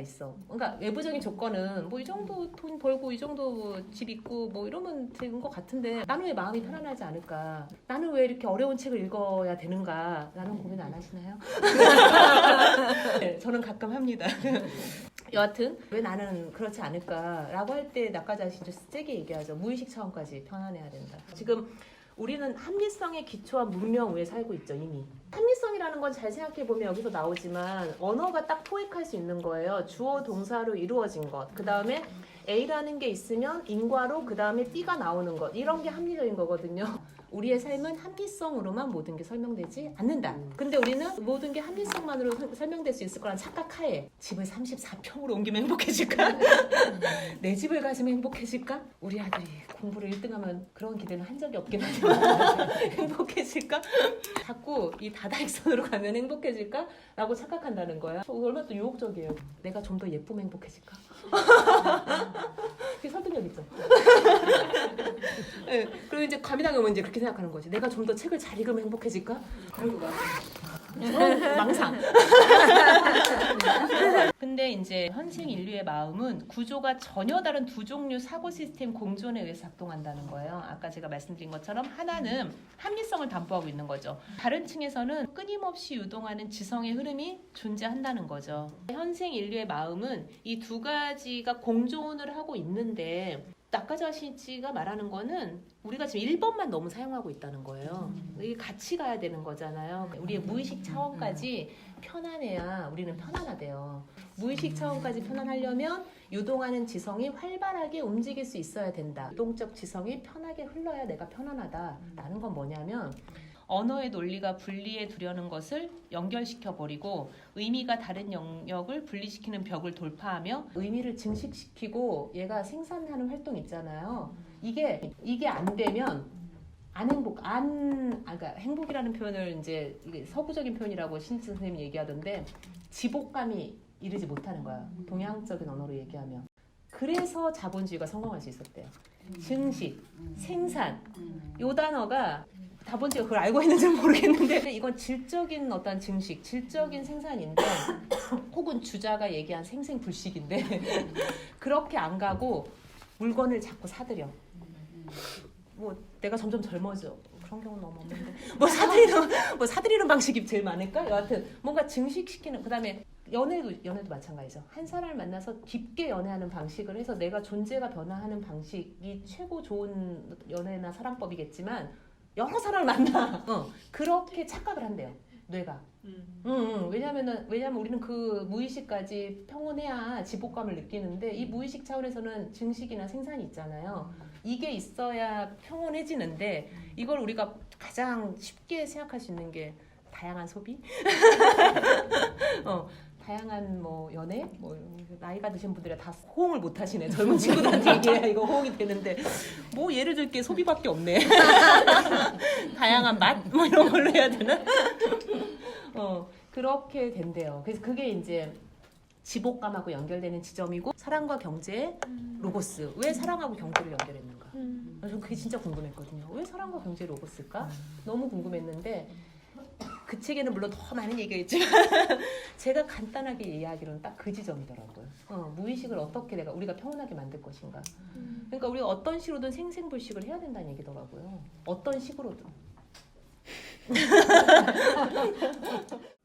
있어. 그러니까 외부적인 조건은 뭐 이 정도 돈 벌고 이 정도 집 있고 뭐 이러면 되는 것 같은데 나는 왜 마음이 편안하지 않을까? 나는 왜 이렇게 어려운 책을 읽어야 되는가? 라는 고민 안 하시나요? 네, 저는 가끔 합니다. 여하튼 왜 나는 그렇지 않을까라고 할때 나까지 진짜 세게 얘기하죠. 무의식 차원까지 편안해야 된다. 지금 우리는 합리성에 기초한 문명 위에 살고 있죠 이미. 합리성이라는 건 잘 생각해 보면 여기서 나오지만 언어가 딱 토익할 수 있는 거예요. 주어 동사로 이루어진 것. 그 다음에 A라는 게 있으면 인과로 그 다음에 B가 나오는 것. 이런 게 합리적인 거거든요. 우리의 삶은 합리성으로만 모든 게 설명되지 않는다. 근데 우리는 모든 게 합리성만으로 설- 설명될 수 있을 거란 착각하에 집을 34평으로 옮기면 행복해질까? 내 집을 가지면 행복해질까? 우리 아들이 공부를 1등하면 그런 기대는 한 적이 없긴 하지만 행복 해질까? 자꾸 이 다다익선으로 가면 행복해질까? 라고 착각한다는 거야. 저 얼마나 또 유혹적이에요. 내가 좀 더 예쁘면 행복해질까? 그게 설득력 있죠. 네, 그리고 이제 과민하게 이제 그렇게 생각하는 거지. 내가 좀 더 책을 잘 읽으면 행복해질까? 그런 거 같아. 망상. 근데 이제 현생 인류의 마음은 구조가 전혀 다른 두 종류 사고 시스템 공존에 의해서 작동한다는 거예요. 아까 제가 말씀드린 것처럼 하나는 합리성을 담보하고 있는 거죠. 다른 층에서는 끊임없이 유동하는 지성의 흐름이 존재한다는 거죠. 현생 인류의 마음은 이 두 가지가 공존을 하고 있는데 나카자시치가 말하는 거는 우리가 지금 1번만 너무 사용하고 있다는 거예요. 이게 같이 가야 되는 거잖아요. 우리의 무의식 차원까지 편안해야 우리는 편안하대요. 무의식 차원까지 편안하려면 유동하는 지성이 활발하게 움직일 수 있어야 된다. 유동적 지성이 편하게 흘러야 내가 편안하다라는 건 뭐냐면 언어의 논리가 분리해 두려는 것을 연결시켜 버리고 의미가 다른 영역을 분리시키는 벽을 돌파하며 의미를 증식시키고 얘가 생산하는 활동 있잖아요. 이게 이게 안 되면 안 행복 안 아까 행복이라는 표현을 이제 서구적인 표현이라고 신지 선생님이 얘기하던데 지복감이 이르지 못하는 거야. 동양적인 언어로 얘기하면. 그래서 자본주의가 성공할 수 있었대요. 증식, 생산, 요 단어가 자본주의가 그걸 알고 있는지 는 모르겠는데 이건 질적인 어떤 증식, 질적인 생산인데 혹은 주자가 얘기한 생생불식인데 그렇게 안 가고 물건을 자꾸 사들여. 뭐 내가 점점 젊어져. 그런 경우는 너무 없는데 뭐 사들이는 뭐 사들이는 방식이 제일 많을까? 여하튼 뭔가 증식시키는 그다음에 연애도 연애도 마찬가지죠. 한 사람을 만나서 깊게 연애하는 방식을 해서 내가 존재가 변화하는 방식이 최고 좋은 연애나 사랑법이겠지만 여러 사람을 만나. 어, 그렇게 착각을 한대요. 뇌가. 응, 응. 왜냐면은 왜냐면 우리는 그 무의식까지 평온해야 지복감을 느끼는데 이 무의식 차원에서는 증식이나 생산이 있잖아요. 이게 있어야 평온해지는데 이걸 우리가 가장 쉽게 생각할 수 있는 게 다양한 소비, 어, 다양한 뭐 연애, 뭐 나이가 드신 분들이 다 호응을 못 하시네. 젊은 친구들한테 얘기해야 이거 호응이 되는데 뭐 예를 들게 소비밖에 없네. 다양한 맛 뭐 이런 걸로 해야 되나? 어 그렇게 된대요. 그래서 그게 이제 지복감하고 연결되는 지점이고 사랑과 경제의 로고스 왜 사랑하고 경제를 연결했는가? 저는 그게 진짜 궁금했거든요. 왜 사랑과 경제 로고스일까? 너무 궁금했는데 그 책에는 물론 더 많은 얘기가 있지만 제가 간단하게 이야기로는 딱 그 지점이더라고요. 어, 무의식을 어떻게 내가 우리가 평온하게 만들 것인가. 그러니까 우리가 어떤 식으로든 생생불식을 해야 된다는 얘기더라고요. 어떤 식으로든.